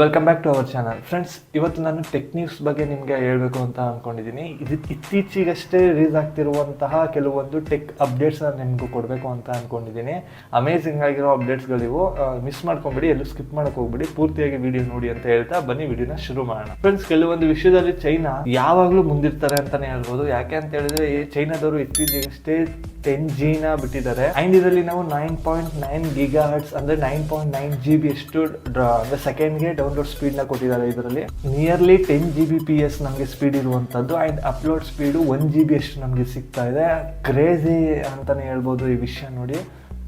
Welcome back to our channel friends ಇವತ್ತು ನಾನು tech news ಬಗ್ಗೆ ನಿಮಗೆ ಹೇಳಬೇಕು ಅಂತ ಅಂದ್ಕೊಂಡಿದ್ದೀನಿ ಇದು ಇತ್ತೀಚಿಗಷ್ಟೇ ರಿಲೀಸ್ ಆಗ್ತಿರುವಂತಹ ಕೆಲವೊಂದು ಟೆಕ್ ಅಪ್ಡೇಟ್ಸ್ ನಾನು ನಿಮಗೂ ಕೊಡಬೇಕು ಅಂತ ಅಂದ್ಕೊಂಡಿದ್ದೀನಿ ಅಮೇಝಿಂಗ್ ಆಗಿರೋ ಅಪ್ಡೇಟ್ಸ್ಗಳಿವು ಮಿಸ್ ಮಾಡ್ಕೊಂಬಿಡಿ, ಎಲ್ಲೂ ಸ್ಕಿಪ್ ಮಾಡೋಕೆ ಹೋಗ್ಬಿಡಿ. ಪೂರ್ತಿಯಾಗಿ ವಿಡಿಯೋ ನೋಡಿ ಅಂತ ಹೇಳ್ತಾ ಬನ್ನಿ ವಿಡಿಯೋನ ಶುರು ಮಾಡೋಣ. ಫ್ರೆಂಡ್ಸ್ ಕೆಲವೊಂದು ವಿಷಯದಲ್ಲಿ ಚೈನಾ ಯಾವಾಗಲೂ ಮುಂದಿರ್ತಾರೆ ಅಂತಾನೆ ಹೇಳ್ಬೋದು. ಯಾಕೆ ಅಂತ ಹೇಳಿದ್ರೆ, ಈ ಚೈನಾದವರು ಇತ್ತೀಚೆಗಷ್ಟೇ ಟೆನ್ ಜಿನ ಬಿಟ್ಟಿದ್ದಾರೆ. ಆ್ಯಂಡ್ ನಾವು nine point nine gigahertz ಅಂದ್ರೆ nine point nine G B ಎಷ್ಟು ಸೆಕೆಂಡ್ಗೆ ಡೌನ್ಲೋಡ್ ಸ್ಪೀಡ್ನ ಕೊಟ್ಟಿದ್ದಾರೆ ಇದರಲ್ಲಿ. Nearly ten G B P S ನಮಗೆ ಸ್ಪೀಡ್ ಇರುವಂಥದ್ದು and upload speed one G B ಅಷ್ಟು ನಮಗೆ ಸಿಗ್ತಾ ಇದೆ. ಕ್ರೇಜಿ ಅಂತಾನೆ ಹೇಳ್ಬೋದು ಈ ವಿಷಯ ನೋಡಿ.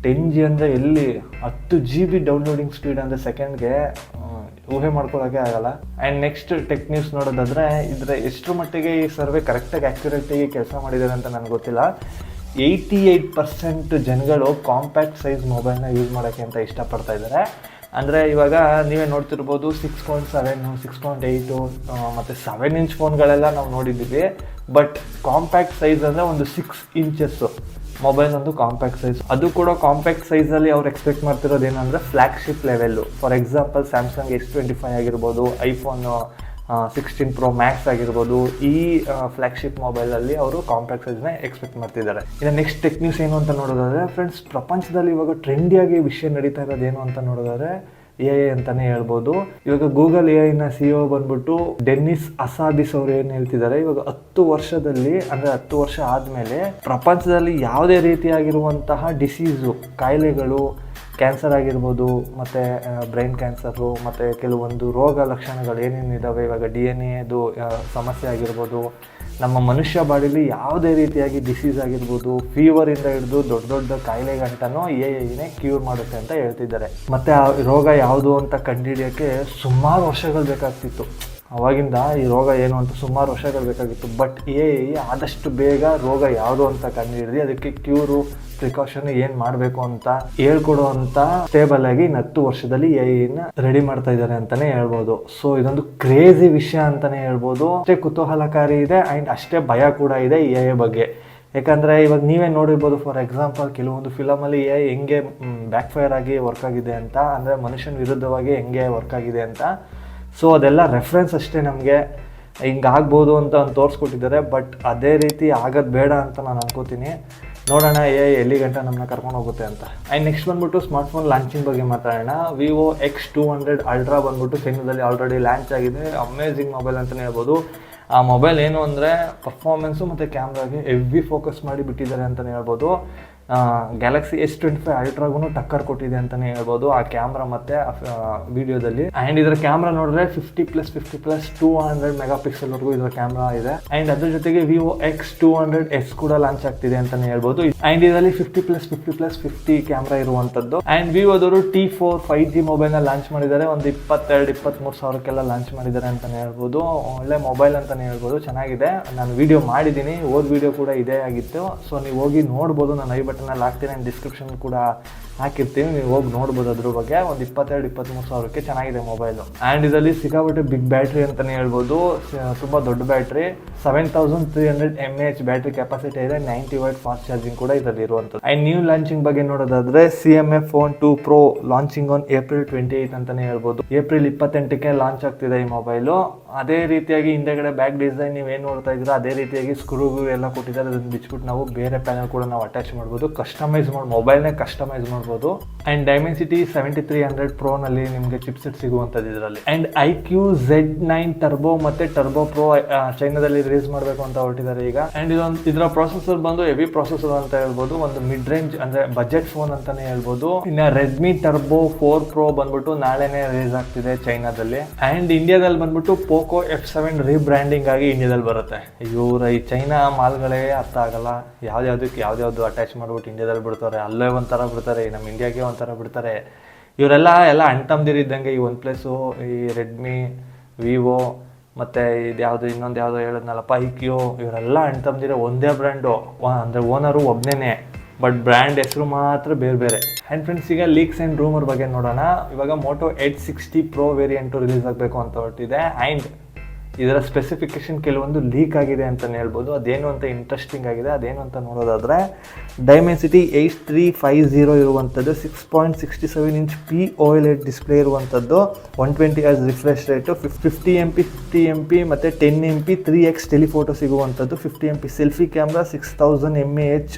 ಟೆನ್ ಜಿ ಅಂದರೆ ಎಲ್ಲಿ? ಹತ್ತು ಜಿ ಬಿ ಡೌನ್ಲೋಡಿಂಗ್ ಸ್ಪೀಡ್ ಅಂದರೆ ಸೆಕೆಂಡ್ಗೆ ಊಹೆ ಮಾಡ್ಕೊಳ್ಳೋಕೆ ಆಗಲ್ಲ. ಆ್ಯಂಡ್ ನೆಕ್ಸ್ಟ್ ಟೆಕ್ ನ್ಯೂಸ್ ನೋಡೋದಾದ್ರೆ, ಇದ್ರೆ ಎಷ್ಟು ಮಟ್ಟಿಗೆ ಈ ಸರ್ವೆ ಕರೆಕ್ಟಾಗಿ ಆ್ಯಕ್ಯುರೇಟಾಗಿ ಕೆಲಸ ಮಾಡಿದ್ದಾರೆ ಅಂತ ನನಗೆ ಗೊತ್ತಿಲ್ಲ. ಏಯ್ಟಿ ಏಯ್ಟ್ ಪರ್ಸೆಂಟ್ ಜನಗಳು ಕಾಂಪ್ಯಾಕ್ಟ್ ಸೈಜ್ ಮೊಬೈಲ್ನ ಯೂಸ್ ಮಾಡೋಕ್ಕೆ ಅಂತ ಇಷ್ಟಪಡ್ತಾ ಇದ್ದಾರೆ. ಅಂದರೆ ಇವಾಗ ನೀವೇ ನೋಡ್ತಿರ್ಬೋದು six point seven six point eight ಮತ್ತು ಸೆವೆನ್ ಇಂಚ್ ಫೋನ್ಗಳೆಲ್ಲ ನಾವು ನೋಡಿದ್ದೀವಿ. ಬಟ್ ಕಾಂಪ್ಯಾಕ್ಟ್ ಸೈಜ್ ಅಂದರೆ ಒಂದು ಸಿಕ್ಸ್ ಇಂಚಸ್ಸು ಮೊಬೈಲ್ ಒಂದು ಕಾಂಪ್ಯಾಕ್ಟ್ ಸೈಜ್ ಅದು ಕೂಡ ಕಾಂಪ್ಯಾಕ್ಟ್ ಸೈಜಲ್ಲಿ ಅವ್ರು ಎಕ್ಸ್ಪೆಕ್ಟ್ ಮಾಡ್ತಿರೋದು ಏನಂದರೆ flagship level for example Samsung S twenty five ಆಗಿರ್ಬೋದು ಐಫೋನು ಸಿಕ್ಸ್ಟೀನ್ ಪ್ರೋ ಮ್ಯಾಕ್ಸ್ ಆಗಿರ್ಬೋದು, ಈ ಫ್ಲಾಗ್ಶಿಪ್ ಮೊಬೈಲಲ್ಲಿ ಅವರು ಕಾಂಪ್ಯಾಕ್ಟ್ ಸೈಜ್ನ ಎಕ್ಸ್ಪೆಕ್ಟ್ ಮಾಡ್ತಿದ್ದಾರೆ. ಇನ್ನು ನೆಕ್ಸ್ಟ್ ಟೆಕ್ ನ್ಯೂಸ್ ಏನು ಅಂತ ನೋಡೋದಾದರೆ ಫ್ರೆಂಡ್ಸ್ ಪ್ರಪಂಚದಲ್ಲಿ ಇವಾಗ ಟ್ರೆಂಡಿಯಾಗಿ ವಿಷಯ ನಡೀತಾ ಇರೋದು ಏನು ಅಂತ ನೋಡೋದಾದ್ರೆ ಎ ಐ ಅಂತಾನೆ ಹೇಳ್ಬೋದು. ಇವಾಗ ಗೂಗಲ್ ಎ ಐನ ಸಿ ಒ ಬಂದ್ಬಿಟ್ಟು ಡೆನ್ನಿಸ್ ಅಸಾಬಿಸ್ ಅವರು ಏನು ಹೇಳ್ತಿದ್ದಾರೆ, ಇವಾಗ ಹತ್ತು ವರ್ಷದಲ್ಲಿ, ಅಂದರೆ ಹತ್ತು ವರ್ಷ ಆದಮೇಲೆ ಪ್ರಪಂಚದಲ್ಲಿ ಯಾವುದೇ ರೀತಿಯಾಗಿರುವಂತಹ ಡಿಸೀಸು ಕಾಯಿಲೆಗಳು ಕ್ಯಾನ್ಸರ್ ಆಗಿರ್ಬೋದು, ಮತ್ತು ಬ್ರೈನ್ ಕ್ಯಾನ್ಸರು ಮತ್ತು ಕೆಲವೊಂದು ರೋಗ ಲಕ್ಷಣಗಳು ಏನೇನಿದ್ದಾವೆ ಇವಾಗ ಡಿ ಎನ್ ಎದು ಸಮಸ್ಯೆ ಆಗಿರ್ಬೋದು, ನಮ್ಮ ಮನುಷ್ಯ ಬಾಡಿಲಿ ಯಾವುದೇ ರೀತಿಯಾಗಿ ಡಿಸೀಸ್ ಆಗಿರ್ಬೋದು ಫೀವರಿಂದ ಹಿಡಿದು ದೊಡ್ಡ ದೊಡ್ಡ ಕಾಯಿಲೆ ಗಂಟನೂ ಎ ಐನೇ ಕ್ಯೂರ್ ಮಾಡುತ್ತೆ ಅಂತ ಹೇಳ್ತಿದ್ದಾರೆ. ಮತ್ತು ಆ ರೋಗ ಯಾವುದು ಅಂತ ಕಂಡುಹಿಡಿಯೋಕ್ಕೆ ಸುಮಾರು ವರ್ಷಗಳು ಬೇಕಾಗ್ತಿತ್ತು. ಅವಾಗಿಂದ ಈ ರೋಗ ಏನು ಅಂತ ಸುಮಾರು ವರ್ಷಗಳು ಬೇಕಾಗಿತ್ತು. ಬಟ್ ಎ ಆದಷ್ಟು ಬೇಗ ರೋಗ ಯಾವುದು ಅಂತ ಕಂಡುಹಿಡಿದು ಅದಕ್ಕೆ ಕ್ಯೂರು ಪ್ರಿಕಾಷನ್ ಏನು ಮಾಡಬೇಕು ಅಂತ ಹೇಳ್ಕೊಡುವಂತ ಸ್ಟೇಬಲ್ ಆಗಿ ಇನ್ನು ಹತ್ತು ವರ್ಷದಲ್ಲಿ ಎ ಐನ ರೆಡಿ ಮಾಡ್ತಾ ಇದ್ದಾರೆ ಅಂತಾನೆ ಹೇಳ್ಬೋದು. ಸೊ ಇದೊಂದು ಕ್ರೇಜಿ ವಿಷಯ ಅಂತಾನೆ ಹೇಳ್ಬೋದು. ಅಷ್ಟೇ ಕುತೂಹಲಕಾರಿ ಇದೆ ಆ್ಯಂಡ್ ಅಷ್ಟೇ ಭಯ ಕೂಡ ಇದೆ ಎ ಐ ಬಗ್ಗೆ. ಯಾಕಂದರೆ ಇವಾಗ ನೀವೇ ನೋಡಿರ್ಬೋದು ಫಾರ್ ಎಕ್ಸಾಂಪಲ್ ಕೆಲವೊಂದು ಫಿಲಮಲ್ಲಿ ಎ ಐ ಹೆಂಗೆ ಬ್ಯಾಕ್ ಫೈರ್ ಆಗಿ ವರ್ಕ್ ಆಗಿದೆ ಅಂತ, ಅಂದರೆ ಮನುಷ್ಯನ ವಿರುದ್ಧವಾಗಿ ಹೆಂಗೆ ವರ್ಕ್ ಆಗಿದೆ ಅಂತ. ಸೊ ಅದೆಲ್ಲ ರೆಫರೆನ್ಸ್ ಅಷ್ಟೇ ನಮಗೆ. ಹಿಂಗಾಗ್ಬೋದು ಅಂತ ಒಂದು ತೋರಿಸ್ಕೊಟ್ಟಿದ್ದಾರೆ ಬಟ್ ಅದೇ ರೀತಿ ಆಗೋದು ಬೇಡ ಅಂತ ನಾನು ಅನ್ಕೋತೀನಿ. ನೋಡೋಣ ಏ ಎಲ್ಲಿ ಗಂಟ ನಮ್ಮನ್ನ ಕರ್ಕೊಂಡು ಹೋಗುತ್ತೆ ಅಂತ. ಆ್ಯಂಡ್ ನೆಕ್ಸ್ಟ್ ಬಂದ್ಬಿಟ್ಟು ಸ್ಮಾರ್ಟ್ಫೋನ್ ಲಾಂಚಿಂಗ್ ಬಗ್ಗೆ ಮಾತಾಡೋಣ. Vivo X two hundred ultra ಬಂದ್ಬಿಟ್ಟು ಚೈನಾದಲ್ಲಿ ಆಲ್ರೆಡಿ ಲಾಂಚ್ ಆಗಿದೆ. ಅಮೇಝಿಂಗ್ ಮೊಬೈಲ್ ಅಂತಲೇ ಹೇಳ್ಬೋದು. ಆ ಮೊಬೈಲ್ ಏನು ಅಂದರೆ ಪರ್ಫಾರ್ಮೆನ್ಸು ಮತ್ತು ಕ್ಯಾಮ್ರಾಗೆ ಹೆವಿ ಫೋಕಸ್ ಮಾಡಿ ಬಿಟ್ಟಿದ್ದಾರೆ ಅಂತಲೇ ಹೇಳ್ಬೋದು. ಗ್ಯಾಲಕ್ಸಿ ಎಸ್ ಟ್ವೆಂಟಿ ಫೈವ್ ಅಲ್ಟ್ರಾಗೂ ಟಕ್ಕರ್ ಕೊಟ್ಟಿದೆ ಅಂತಲೇ ಹೇಳ್ಬೋದು. ಆ ಕ್ಯಾಮ್ರಾ ಮತ್ತು ವಿಡಿಯೋದಲ್ಲಿ ಆ್ಯಂಡ್ ಇದರ ಕ್ಯಾಮ್ರಾ ನೋಡಿದ್ರೆ fifty plus fifty plus two hundred mega ಪಿಕ್ಸೆಲ್ವರೆಗೂ ಇದರ ಕ್ಯಾಮ್ರಾ ಇದೆ. ಆ್ಯಂಡ್ ಅದ್ರ ಜೊತೆಗೆ Vivo X two hundred S ಕೂಡ ಲಾಂಚ್ ಆಗ್ತಿದೆ ಅಂತಲೇ ಹೇಳ್ಬೋದು. ಆ್ಯಂಡ್ ಇದರಲ್ಲಿ fifty plus fifty plus fifty camera ಇರುವಂಥದ್ದು ಆ್ಯಂಡ್ ವಿವೋದವರು ಟಿ ಫೋರ್ ಫೈವ್ ಜಿ ಮೊಬೈಲ್ನ ಲಾಂಚ್ ಮಾಡಿದ್ದಾರೆ. ಒಂದು ಇಪ್ಪತ್ತೆರಡು ಇಪ್ಪತ್ತ್ಮೂರು ಸಾವಿರಕ್ಕೆಲ್ಲ ಲಾಂಚ್ ಮಾಡಿದ್ದಾರೆ ಅಂತಲೇ ಹೇಳ್ಬೋದು. ಒಳ್ಳೆ ಮೊಬೈಲ್ ಅಂತಲೇ ಹೇಳ್ಬೋದು. ಚೆನ್ನಾಗಿದೆ. ನಾನು ವಿಡಿಯೋ ಮಾಡಿದ್ದೀನಿ. ಓದ್ ವಿಡಿಯೋ ಕೂಡ ಇದೇ ಆಗಿತ್ತು. ಸೊ ನೀವು ಹೋಗಿ ನೋಡ್ಬೋದು. ನಾನು ಐ ಬಟನಲ್ಲಿ ಹಾಕ್ತೀನಿ ಡಿಸ್ಕ್ರಿಪ್ಷನ್ ಕೂಡ ಹಾಕಿರ್ತೀನಿ, ನೀವು ಹೋಗಿ ನೋಡ್ಬೋದು ಅದ್ರ ಬಗ್ಗೆ. ಒಂದು ಇಪ್ಪತ್ತೆರಡು ಇಪ್ಪತ್ತ್ಮೂರು ಸಾವಿರಕ್ಕೆ ಚೆನ್ನಾಗಿದೆ ಮೊಬೈಲು ಆ್ಯಂಡ್ ಇದರಲ್ಲಿ ಸಿಕ್ಕಾಪಟ್ಟೆ ಬಿಗ್ ಬ್ಯಾಟ್ರಿ ಅಂತಲೇ ಹೇಳ್ಬೋದು. ತುಂಬ ದೊಡ್ಡ battery seven thousand three hundred M H battery capacity ಇದೆ. ನೈಂಟಿ ವೈಟ್ ಫಾಸ್ಟ್ ಚಾರ್ಜಿಂಗ್ ಕೂಡ ಇದರಲ್ಲಿ ಇರುವಂಥದ್ದು. ಆ್ಯಂಡ್ ನ್ಯೂ ಲಾಂಚಿಂಗ್ ಬಗ್ಗೆ ನೋಡೋದಾದ್ರೆ C M F phone two pro launching on April twenty eight ಅಂತಲೇ ಹೇಳ್ಬೋದು. ಏಪ್ರಿಲ್ ಇಪ್ಪತ್ತೆಂಟಕ್ಕೆ ಲಾಂಚ್ ಆಗ್ತಿದೆ ಈ ಮೊಬೈಲು ಅದೇ ರೀತಿಯಾಗಿ ಹಿಂದೆಗಡೆ ಬ್ಯಾಕ್ ಡಿಸೈನ್ ನೀವು ಏನು ನೋಡ್ತಾ ಇದ್ದೀರಾ, ಅದೇ ರೀತಿಯಾಗಿ ಸ್ಕ್ರೂ ಎಲ್ಲ ಕೊಟ್ಟಿದ್ದಾರೆ, ಅದನ್ನು ಬಿಚ್ಬಿಟ್ಟು ನಾವು ಬೇರೆ ಪ್ಯಾನಲ್ ಕೂಡ ನಾವು ಅಟ್ಯಾಚ್ ಮಾಡ್ಬೋದು ಕಸ್ಟಮೈಸ್ ಮಾಡಿ ಮೊಬೈಲ್ನೇ ಕಸ್ಟಮೈಸ್ ಮಾಡ್ಬೋದು. And Dimensity seventy three hundred ಪ್ರೋನಲ್ಲಿ ನಿಮಗೆ ಚಿಪ್ಸೆಟ್ ಸಿಗುವಂಥದ್ದು ಇದರಲ್ಲಿ. And I Q Z nine turbo ಮತ್ತು ಟರ್ಬೋ ಪ್ರೋ ಚೈನಾದಲ್ಲಿ ರಿಲೀಸ್ ಮಾಡಬೇಕು ಅಂತ ಹೊರಟಿದ್ದಾರೆ ಈಗ. ಆ್ಯಂಡ್ ಇದೊಂದು, ಇದರ ಪ್ರೊಸೆಸರ್ ಬಂದು ಹೆವಿ ಪ್ರೊಸೆಸರ್ ಅಂತ ಹೇಳ್ಬೋದು, ಒಂದು ಮಿಡ್ ರೇಂಜ್ ಅಂದರೆ ಬಜೆಟ್ ಫೋನ್ ಅಂತಲೇ ಹೇಳ್ಬೋದು. ಇನ್ನು ರೆಡ್ಮಿ ಟರ್ಬೋ ಫೋರ್ ಪ್ರೋ ಬಂದ್ಬಿಟ್ಟು ನಾಳೆನೇ ರಿಲೀಸ್ ಆಗ್ತಿದೆ ಚೈನಾದಲ್ಲಿ. ಆ್ಯಂಡ್ ಇಂಡಿಯಾದಲ್ಲಿ ಬಂದ್ಬಿಟ್ಟು ಪೋಕೋ ಎಫ್ ಸೆವೆನ್ ರೀಬ್ರ್ಯಾಂಡಿಂಗ್ ಆಗಿ ಇಂಡಿಯಾದಲ್ಲಿ ಬರುತ್ತೆ. ಇವರ ಈ ಚೈನಾ ಮಾಲ್ಗಳೇ ಅರ್ಥ ಆಗಲ್ಲ. ಯಾವ್ದ್ಯಾವ್ದಕ್ಕೆ ಯಾವ್ದ್ಯಾವ್ದು ಅಟ್ಯಾಚ್ ಮಾಡ್ಬಿಟ್ಟು ಇಂಡಿಯಾದಲ್ಲಿ ಬಿಡ್ತಾರೆ, ಅಲ್ಲೇ ಒಂಥರ ಬಿಡ್ತಾರೆ ನಮ್ಮ ಇಂಡಿಯಾಗೆ ಒಂಥರ ಬಿಡ್ತಾರೆ. ಇವರೆಲ್ಲ ಎಲ್ಲ ಅಣ್ತಮ್ದಿರಿದ್ದಂಗೆ ಈ ಒನ್ ಪ್ಲಸ್ಸು ಈ ರೆಡ್ಮಿ ವಿವೋ ಮತ್ತು ಇದು ಯಾವುದು ಇನ್ನೊಂದು ಯಾವುದೋ ಹೇಳಿದ್ನಲ್ಲಪ್ಪ ಐಕ್ಯೋ ಇವರೆಲ್ಲ ಅಣ್ತಮ್ದಿರೋ ಒಂದೇ ಬ್ರ್ಯಾಂಡು ಅಂದರೆ ಓನರು ಒಬ್ಬನೇ ಬಟ್ ಬ್ರ್ಯಾಂಡ್ ಹೆಸರು ಮಾತ್ರ ಬೇರೆ ಬೇರೆ. ಆ್ಯಂಡ್ ಫ್ರೆಂಡ್ಸ್ ಈಗ ಲೀಕ್ಸ್ ಆ್ಯಂಡ್ ರೂಮರ್ ಬಗ್ಗೆ ನೋಡೋಣ. ಇವಾಗ Moto edge sixty pro variant release ಆಗಬೇಕು ಅಂತ ಹೊರಟಿದೆ. ಆ್ಯಂಡ್ ಇದರ ಸ್ಪೆಸಿಫಿಕೇಶನ್ ಕೆಲವೊಂದು ಲೀಕ್ ಆಗಿದೆ ಅಂತಲೇ ಹೇಳ್ಬೋದು. ಅದೇನು ಅಂತ ಇಂಟ್ರೆಸ್ಟಿಂಗ್ ಆಗಿದೆ. ಅದೇನು ಅಂತ ನೋಡೋದಾದರೆ Dimensity eight three five zero ಇರುವಂಥದ್ದು six point sixty seven inch P OL ED display ಇರುವಂಥದ್ದು one twenty hertz refresh rate fifty fifty M P fifty M P ಮತ್ತು ten M P three X telephoto ಸಿಗುವಂಥದ್ದು fifty M P selfie camera six thousand M A H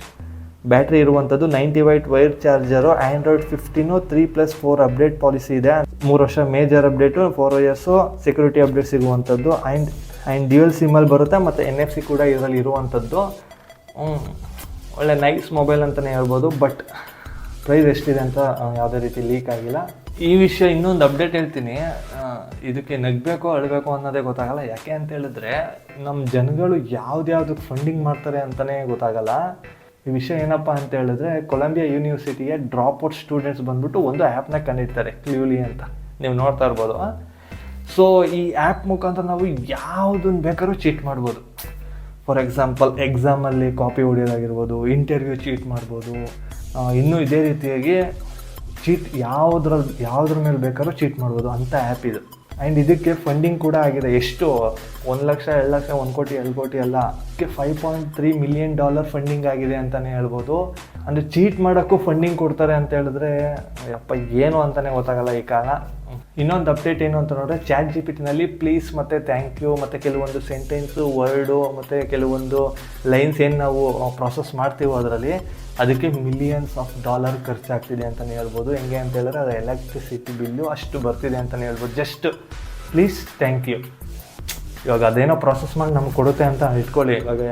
battery ಇರುವಂಥದ್ದು ninety watt wire charger Android fifteen, three plus four update policy ಇದೆ. ಮೂರು ವರ್ಷ major update four years security update ಸಿಗುವಂಥದ್ದು and and dual ಸಿಮ್ಮಲ್ಲಿ ಬರುತ್ತೆ, ಮತ್ತು N F C ಕೂಡ ಇದರಲ್ಲಿ ಇರುವಂಥದ್ದು. ಒಳ್ಳೆ ನೈಸ್ ಮೊಬೈಲ್ ಅಂತಲೇ ಹೇಳ್ಬೋದು ಬಟ್ ಪ್ರೈಸ್ ಎಷ್ಟಿದೆ ಅಂತ ಯಾವುದೇ ರೀತಿ ಲೀಕ್ ಆಗಿಲ್ಲ. ಈ ವಿಷಯ ಇನ್ನೊಂದು ಅಪ್ಡೇಟ್ ಹೇಳ್ತೀನಿ. ಇದಕ್ಕೆ ನಗಬೇಕು ಅಳಬೇಕು ಅನ್ನೋದೇ ಗೊತ್ತಾಗಲ್ಲ. ಯಾಕೆ ಅಂತ ಹೇಳಿದ್ರೆ ನಮ್ಮ ಜನಗಳು ಯಾವ್ದ್ಯಾವ್ದಕ್ಕೆ ಫಂಡಿಂಗ್ ಮಾಡ್ತಾರೆ ಅಂತಲೇ ಗೊತ್ತಾಗಲ್ಲ. ಈ ವಿಷಯ ಏನಪ್ಪ ಅಂತ ಹೇಳಿದ್ರೆ ಕೊಲಂಬಿಯಾ ಯೂನಿವರ್ಸಿಟಿಗೆ ಡ್ರಾಪ್ ಔಟ್ ಸ್ಟೂಡೆಂಟ್ಸ್ ಬಂದ್ಬಿಟ್ಟು ಒಂದು ಆ್ಯಪ್ನ ಕಂಡಿರ್ತಾರೆ ಕ್ಲೂಲಿ ಅಂತ. ನೀವು ನೋಡ್ತಾ ಇರ್ಬೋದು ಸೊ ಈ ಆ್ಯಪ್ ಮುಖಾಂತರ ನಾವು ಯಾವುದನ್ನು ಬೇಕಾದ್ರೂ ಚೀಟ್ ಮಾಡ್ಬೋದು. ಫಾರ್ ಎಕ್ಸಾಂಪಲ್ ಎಕ್ಸಾಮಲ್ಲಿ ಕಾಪಿ ಹೊಡೆಯೋದಾಗಿರ್ಬೋದು ಇಂಟರ್ವ್ಯೂ ಚೀಟ್ ಮಾಡ್ಬೋದು ಇನ್ನೂ ಇದೇ ರೀತಿಯಾಗಿ ಚೀಟ್ ಯಾವುದ್ರಲ್ಲಿ ಯಾವುದ್ರ ಮೇಲೆ ಬೇಕಾದ್ರೂ ಚೀಟ್ ಮಾಡ್ಬೋದು ಅಂಥ ಆ್ಯಪ್ ಇದು. ಆ್ಯಂಡ್ ಇದಕ್ಕೆ ಫಂಡಿಂಗ್ ಕೂಡ ಆಗಿದೆ. ಎಷ್ಟು? ಒಂದು ಲಕ್ಷ, ಎರಡು ಲಕ್ಷ, ಒಂದು ಕೋಟಿ, ಎರಡು ಕೋಟಿ ಅಲ್ಲ. ಇದಕ್ಕೆ five point three million dollar funding ಆಗಿದೆ ಅಂತಲೇ ಹೇಳ್ಬೋದು. ಅಂದರೆ ಚೀಟ್ ಮಾಡೋಕ್ಕೂ ಫಂಡಿಂಗ್ ಕೊಡ್ತಾರೆ ಅಂತ ಹೇಳಿದ್ರೆ ಯಪ್ಪ ಏನು ಅಂತಲೇ ಗೊತ್ತಾಗಲ್ಲ ಈ ಕಾಲ. ಇನ್ನೊಂದು ಅಪ್ಡೇಟ್ ಏನು ಅಂತ ನೋಡಿದ್ರೆ ಚಾಟ್ ಜಿ ಪಿ ಟಿನಲ್ಲಿ ಪ್ಲೀಸ್ ಮತ್ತು ಥ್ಯಾಂಕ್ ಯು ಮತ್ತು ಕೆಲವೊಂದು ಸೆಂಟೆನ್ಸು ವರ್ಡು ಮತ್ತು ಕೆಲವೊಂದು ಲೈನ್ಸ್ ಏನು ನಾವು ಪ್ರಾಸೆಸ್ ಮಾಡ್ತೀವೋ ಅದರಲ್ಲಿ, ಅದಕ್ಕೆ ಮಿಲಿಯನ್ಸ್ ಆಫ್ ಡಾಲರ್ ಖರ್ಚಾಗ್ತಿದೆ ಅಂತಲೇ ಹೇಳ್ಬೋದು. ಹೆಂಗೆ ಅಂತ ಹೇಳಿದ್ರೆ, ಅದು ಎಲೆಕ್ಟ್ರಿಸಿಟಿ ಬಿಲ್ಲು ಅಷ್ಟು ಬರ್ತಿದೆ ಅಂತಲೇ ಹೇಳ್ಬೋದು. ಜಸ್ಟ್ ಪ್ಲೀಸ್ ಥ್ಯಾಂಕ್ ಯು ಇವಾಗ ಅದೇನೋ ಪ್ರಾಸೆಸ್ ಮಾಡಿ ನಮ್ಗೆ ಕೊಡುತ್ತೆ ಅಂತ ಇಟ್ಕೊಳ್ಳಿ ಇವಾಗ.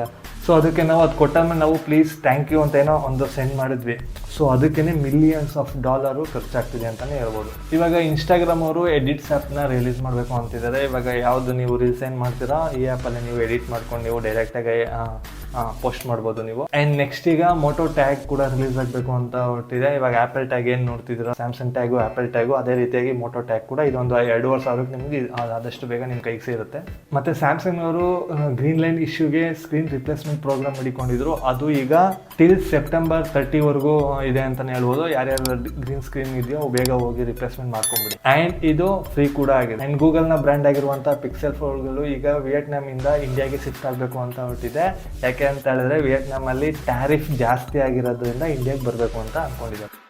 ಸೊ ಅದಕ್ಕೆ ನಾವು ಅದು ಕೊಟ್ಟಾದ್ಮೇಲೆ ನಾವು ಪ್ಲೀಸ್ ಥ್ಯಾಂಕ್ ಯು ಅಂತ ಏನೋ ಒಂದು ಸೆಂಡ್ ಮಾಡಿದ್ವಿ. ಸೊ ಅದಕ್ಕೇ ಮಿಲಿಯನ್ಸ್ ಆಫ್ ಡಾಲರು ಖರ್ಚಾಗ್ತಿದೆ ಅಂತಲೇ ಹೇಳ್ಬೋದು. ಇವಾಗ ಇನ್ಸ್ಟಾಗ್ರಾಮ್ ಅವರು ಎಡಿಟ್ಸ್ ಆ್ಯಪ್ನ ರಿಲೀಸ್ ಮಾಡಬೇಕು ಅಂತಿದ್ದಾರೆ. ಇವಾಗ ಯಾವುದು ನೀವು ರೀಲ್ಸ್ ಏನು ಮಾಡ್ತೀರಾ, ಈ ಆ್ಯಪಲ್ಲಿ ನೀವು ಎಡಿಟ್ ಮಾಡ್ಕೊಂಡು ನೀವು ಡೈರೆಕ್ಟಾಗಿ ಪೋಸ್ಟ್ ಮಾಡ್ಬೋದು ನೀವು. ಆ್ಯಂಡ್ ನೆಕ್ಸ್ಟ್ ಈಗ ಮೋಟೋ ಟ್ಯಾಗ್ ಕೂಡ ರಿಲೀಸ್ ಆಗಬೇಕು ಅಂತ ಹೊರಟಿದೆ. ಇವಾಗ ಆ್ಯಪಲ್ ಟ್ಯಾಗ್ ಏನು ನೋಡ್ತಿದ್ದೀರಾ? ಸ್ಯಾಮ್ಸಂಗ್ ಟ್ಯಾಗು ಆಪಲ್ ಟ್ಯಾಗು ಅದೇ ರೀತಿಯಾಗಿ ಮೋಟೋ ಟ್ಯಾಗ್ ಕೂಡ ಇದೊಂದು ಎರಡೂವರೆ ಸಾವಿರಕ್ಕೆ ನಿಮಗೆ ಆದಷ್ಟು ಬೇಗ ನಿಮ್ಮ ಕೈಗೆ ಸೇರುತ್ತೆ. ಮತ್ತು ಸ್ಯಾಮ್ಸಂಗ್ ಅವರು ಗ್ರೀನ್ ಲೈನ್ ಇಶ್ಯೂಗೆ ಸ್ಕ್ರೀನ್ ರಿಪ್ಲೇಸ್ಮೆಂಟ್ ಪ್ರೋಗ್ರಾಮ್ ಮಾಡಿಕೊಂಡಿದ್ರು. ಅದು ಈಗ ಟಿಲ್ ಸೆಪ್ಟೆಂಬರ್ ತರ್ಟಿವರೆಗೂ ಇದೆ ಅಂತಲೇ ಹೇಳ್ಬೋದು. ಯಾರ್ಯಾರು ಗ್ರೀನ್ ಸ್ಕ್ರೀನ್ ಇದೆಯೋ ಬೇಗ ಹೋಗಿ ರಿಪ್ಲೇಸ್ಮೆಂಟ್ ಮಾಡ್ಕೊಂಬಿಡಿ. ಆ್ಯಂಡ್ ಇದು ಫ್ರೀ ಕೂಡ ಆಗಿದೆ. ಆ್ಯಂಡ್ ಗೂಗಲ್ನ ಬ್ರ್ಯಾಂಡ್ ಆಗಿರುವಂಥ ಪಿಕ್ಸೆಲ್ ಫೋನ್ಗಳು ಈಗ ವಿಯೆಟ್ನಾಮಿಂದ ಇಂಡಿಯಾಗೆ ಶಿಫ್ಟ್ ಆಗಬೇಕು ಅಂತ ಹೊರಟಿದೆ. ಯಾಕೆ ಅಂತ ಹೇಳಿದ್ರೆ ವಿಯೆಟ್ನಾಮಲ್ಲಿ ಟ್ಯಾರಿಫ್ ಜಾಸ್ತಿ ಆಗಿರೋದ್ರಿಂದ ಇಂಡಿಯಾಗೆ ಬರಬೇಕು ಅಂತ ಅಂದ್ಕೊಂಡಿದ್ದಾರೆ